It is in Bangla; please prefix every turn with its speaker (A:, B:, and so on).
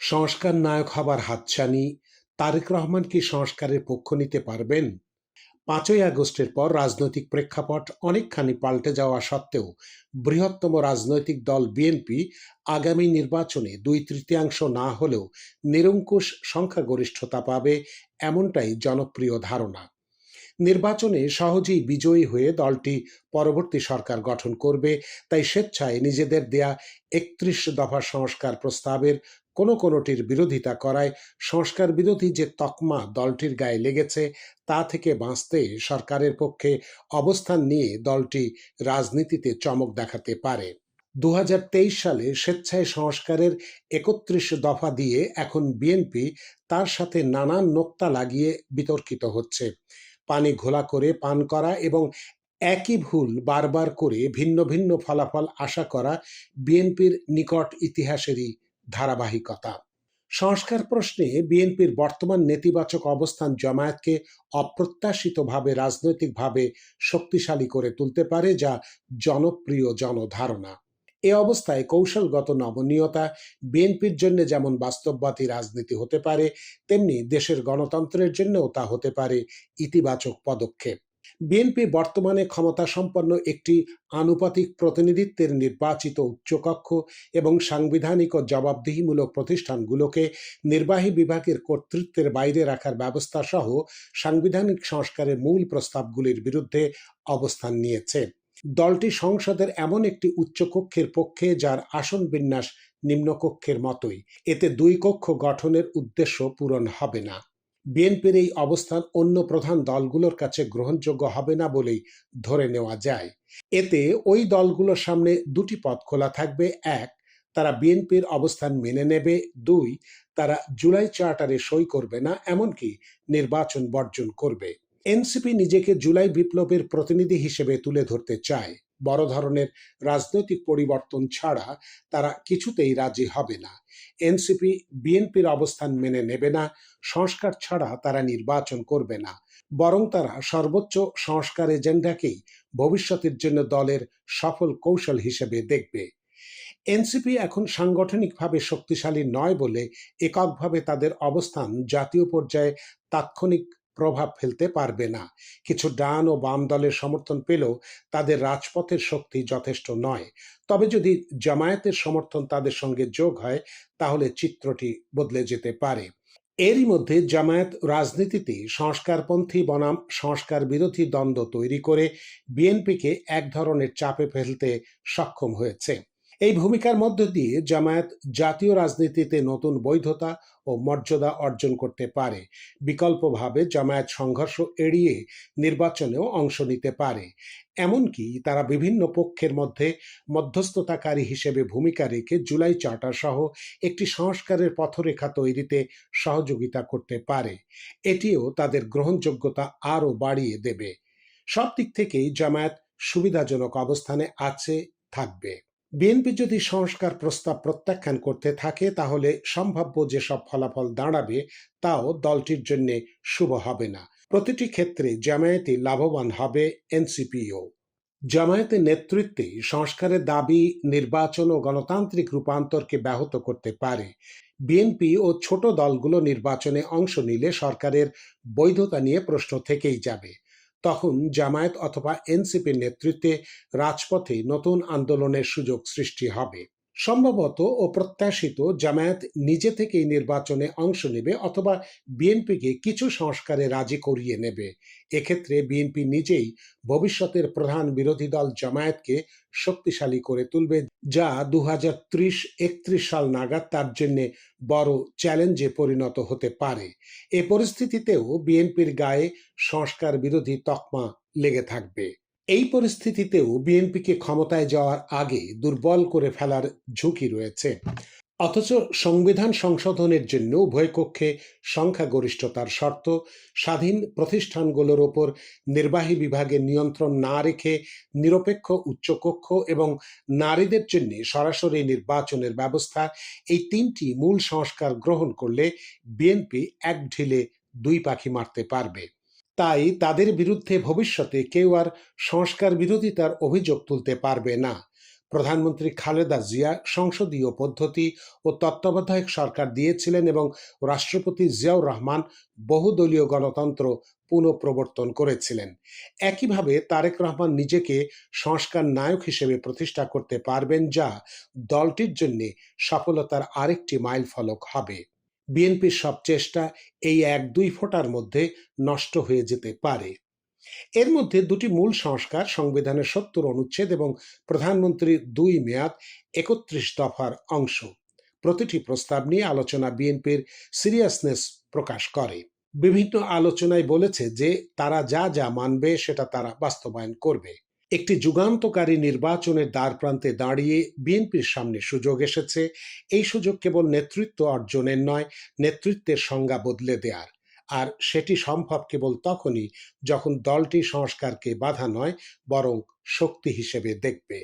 A: সংস্কার নায়ক হবার হাতছানি, তারেক রহমান কি সংস্কারের পক্ষ নিতে পারবেন? পাঁচই আগস্টের পর রাজনৈতিক প্রেক্ষাপট অনেকখানি পাল্টে যাওয়া সত্ত্বেও বৃহত্তম রাজনৈতিক দল বিএনপি আগামী নির্বাচনে দুই তৃতীয়াংশ না হলেও নিরঙ্কুশ সংখ্যাগরিষ্ঠতা পাবে এমনটাই জনপ্রিয় ধারণা। নির্বাচনে সহজেই বিজয়ী হয়ে দলটি পরবর্তী সরকার গঠন করবে, তাই স্বেচ্ছায় নিজেদের দেয়া একত্রিশ দফা সংস্কার প্রস্তাবের কোনো কোনোটির বিরোধিতা করায় সংস্কার বিরোধী যে তকমা দলটির গায়ে লেগেছে তা থেকে বাঁচতে সরকারের পক্ষে অবস্থান নিয়ে দলটি রাজনীতিতে চমক দেখাতে পারে। দু সালে স্বেচ্ছায় সংস্কারের একত্রিশ দফা দিয়ে এখন বিএনপি তার সাথে নানান নোক্তা লাগিয়ে বিতর্কিত হচ্ছে। পানি ঘোলা করে পান করা এবং একই ভুল বারবার করে ভিন্ন ভিন্ন ফলাফল আশা করা বিএনপির নিকট ইতিহাসেরই ধারাবাহিকতা। সংস্কার প্রশ্নে বিএনপির বর্তমান নেতিবাচক অবস্থান জামায়াতকে অপ্রত্যাশিতভাবে, রাজনৈতিকভাবে শক্তিশালী করে তুলতে পারে যা জনপ্রিয় জনধারণা। এ অবস্থায় কৌশলগত নমনীয়তা বিএনপির জন্য যেমন বাস্তববাদী রাজনীতি হতে পারে, তেমনি দেশের গণতন্ত্রের জন্যও তা হতে পারে ইতিবাচক পদক্ষেপ। বিএনপি বর্তমানে ক্ষমতা সম্পন্ন একটি আনুপাতিক প্রতিনিধিত্বের নির্বাচিত উচ্চকক্ষ এবং সাংবিধানিক ও জবাবদিহিমূলক প্রতিষ্ঠানগুলোকে নির্বাহী বিভাগের কর্তৃত্বের বাইরে রাখার ব্যবস্থা সহ সাংবিধানিক সংস্কারের মূল প্রস্তাবগুলির বিরুদ্ধে অবস্থান নিয়েছে। দলটি সংসদের এমন একটি উচ্চকক্ষের পক্ষে যার আসন বিন্যাস নিম্নকক্ষের মতোই। এতে দুই কক্ষ গঠনের উদ্দেশ্য পূরণ হবে না। বিএনপির এই অবস্থান অন্য প্রধান দলগুলোর কাছে গ্রহণযোগ্য হবে না বলেই ধরে নেওয়া যায়। এতে ওই দলগুলোর সামনে দুটি পথ খোলা থাকবে। এক, তারা বিএনপির অবস্থান মেনে নেবে। দুই, তারা জুলাই চার্টারে সই করবে না, এমনকি নির্বাচন বর্জন করবে। এনসিপি নিজেকে জুলাই বিপ্লবের প্রতিনিধি হিসেবে তুলে ধরতে চায়। বড় ধরনের রাজনৈতিক পরিবর্তন ছাড়া তারা কিছুতেই রাজি হবে না। এনসিপি, বিএনপির অবস্থান মেনে নেবে না, সংস্কার ছাড়া তারা নির্বাচন করবে না। বরং তারা সর্বোচ্চ সংস্কার এজেন্ডাকেই ভবিষ্যতের জন্য দলের সফল কৌশল হিসেবে দেখবে। এনসিপি এখন সাংগঠনিকভাবে শক্তিশালী নয় বলে এককভাবে তাদের অবস্থান জাতীয় পর্যায়ে তাৎক্ষণিক প্রভাব ফেলতে পারবে না। কিছু ডান ও বাম দলের সমর্থন পেলেও তাদের রাজপথের শক্তি যথেষ্ট নয়। তবে যদি জামায়াতের সমর্থন তাদের সঙ্গে যোগ হয়, তাহলে চিত্রটি বদলে যেতে পারে। এরই মধ্যে জামায়াত রাজনীতিতে সংস্কারপন্থী বনাম সংস্কার বিরোধী দ্বন্দ্ব তৈরি করে বিএনপিকে এক ধরনের চাপে ফেলতে সক্ষম হয়েছে। এই ভূমিকার মধ্য দিয়ে জামায়াত জাতীয় রাজনীতিতে নতুন বৈধতা ও মর্যাদা অর্জন করতে পারে। বিকল্পভাবে জামায়াত সংঘর্ষ এড়িয়ে নির্বাচনেও অংশ নিতে পারে। এমনকি তারা বিভিন্ন পক্ষের মধ্যে মধ্যস্থতাকারী হিসেবে ভূমিকা রেখে জুলাই চার্টার সহ একটি সংস্কারের পথরেখা তৈরিতে সহযোগিতা করতে পারে। এটিও তাদের গ্রহণযোগ্যতা আরও বাড়িয়ে দেবে। সব দিক থেকেই জামায়াত সুবিধাজনক অবস্থানে আছে, থাকবে। বিএনপি যদি সংস্কার প্রস্তাব প্রত্যাখ্যান করতে থাকে, তাহলে সম্ভাব্য যেসব ফলাফল দাঁড়াবে, তাও দলটির জন্য শুভ হবে না। প্রতিটি ক্ষেত্রে জামায়াতি লাভবান হবে এনসিপিও। জামায়াতের নেতৃত্বে সংস্কারের দাবি নির্বাচন ও গণতান্ত্রিক রূপান্তরকে ব্যাহত করতে পারে। বিএনপি ও ছোট দলগুলো নির্বাচনে অংশ নিলে সরকারের বৈধতা নিয়ে প্রশ্ন থেকেই যাবে। তখন জামায়াত অথবা এনসিপির নেতৃত্বে রাজপথে নতুন আন্দোলনের সুযোগ সৃষ্টি হবে। সম্ভবত ও প্রত্যাশিত জামায়াত নিজে থেকেই নির্বাচনে অংশ নেবে অথবা বিএনপিকে কিছু সংস্কারে রাজি করিয়ে নেবে। এক্ষেত্রে বিএনপি নিজেই ভবিষ্যতের প্রধান বিরোধী দল জামায়াতকে শক্তিশালী করে তুলবে, যা দু হাজার সাল নাগাদ তার জন্য বড় চ্যালেঞ্জে পরিণত হতে পারে। এ পরিস্থিতিতেও বিএনপির গায়ে সংস্কার বিরোধী তকমা লেগে থাকবে। এই পরিস্থিতিতেও বিএনপিকে ক্ষমতায় যাওয়ার আগে দুর্বল করে ফেলার ঝুঁকি রয়েছে। অথচ সংবিধান সংশোধনের জন্য উভয় কক্ষে সংখ্যাগরিষ্ঠতার শর্ত, স্বাধীন প্রতিষ্ঠানগুলোর ওপর নির্বাহী বিভাগের নিয়ন্ত্রণ না রেখে নিরপেক্ষ উচ্চকক্ষ এবং নারীদের জন্য সরাসরি নির্বাচনের ব্যবস্থা, এই তিনটি মূল সংস্কার গ্রহণ করলে বিএনপি এক ঢিলে দুই পাখি মারতে পারবে। তাই তাদের বিরুদ্ধে ভবিষ্যতে কেউ আর সংস্কার বিরোধিতার অভিযোগ তুলতে পারবে না। প্রধানমন্ত্রী খালেদা জিয়া সংসদীয় পদ্ধতি ও তত্ত্বাবধায়ক সরকার দিয়েছিলেন এবং রাষ্ট্রপতি জিয়াউর রহমান বহুদলীয় গণতন্ত্র পুনঃপ্রবর্তন করেছিলেন। একইভাবে তারেক রহমান নিজেকে সংস্কার নায়ক হিসেবে প্রতিষ্ঠা করতে পারবেন যা দলটির জন্য সফলতার আরেকটি মাইল ফলক হবে। বিএনপির সব চেষ্টা এই এক দুই ফোঁটার মধ্যে নষ্ট হয়ে যেতে পারে। এর মধ্যে দুটি মূল সংস্কার, সংবিধানের সত্তর অনুচ্ছেদ এবং প্রধানমন্ত্রীর দুই মেয়াদ একত্রিশ দফার অংশ। প্রতিটি প্রস্তাব নিয়ে আলোচনা বিএনপির সিরিয়াসনেস প্রকাশ করে। বিভিন্ন আলোচনায় বলেছে যে তারা যা যা মানবে সেটা তারা বাস্তবায়ন করবে। একটি যুগান্তকারী নির্বাচনের দ্বার প্রান্তে দাঁড়িয়ে বিএনপির সামনে সুযোগ এসেছে। এই সুযোগ কেবল নেতৃত্ব অর্জনের নয়, নেতৃত্বের সংজ্ঞা বদলে দেওয়ার আর সেটি সম্ভব কেবল তখনই যখন দলটি সংস্কারকে বাধা নয়, বরং শক্তি হিসেবে দেখবে।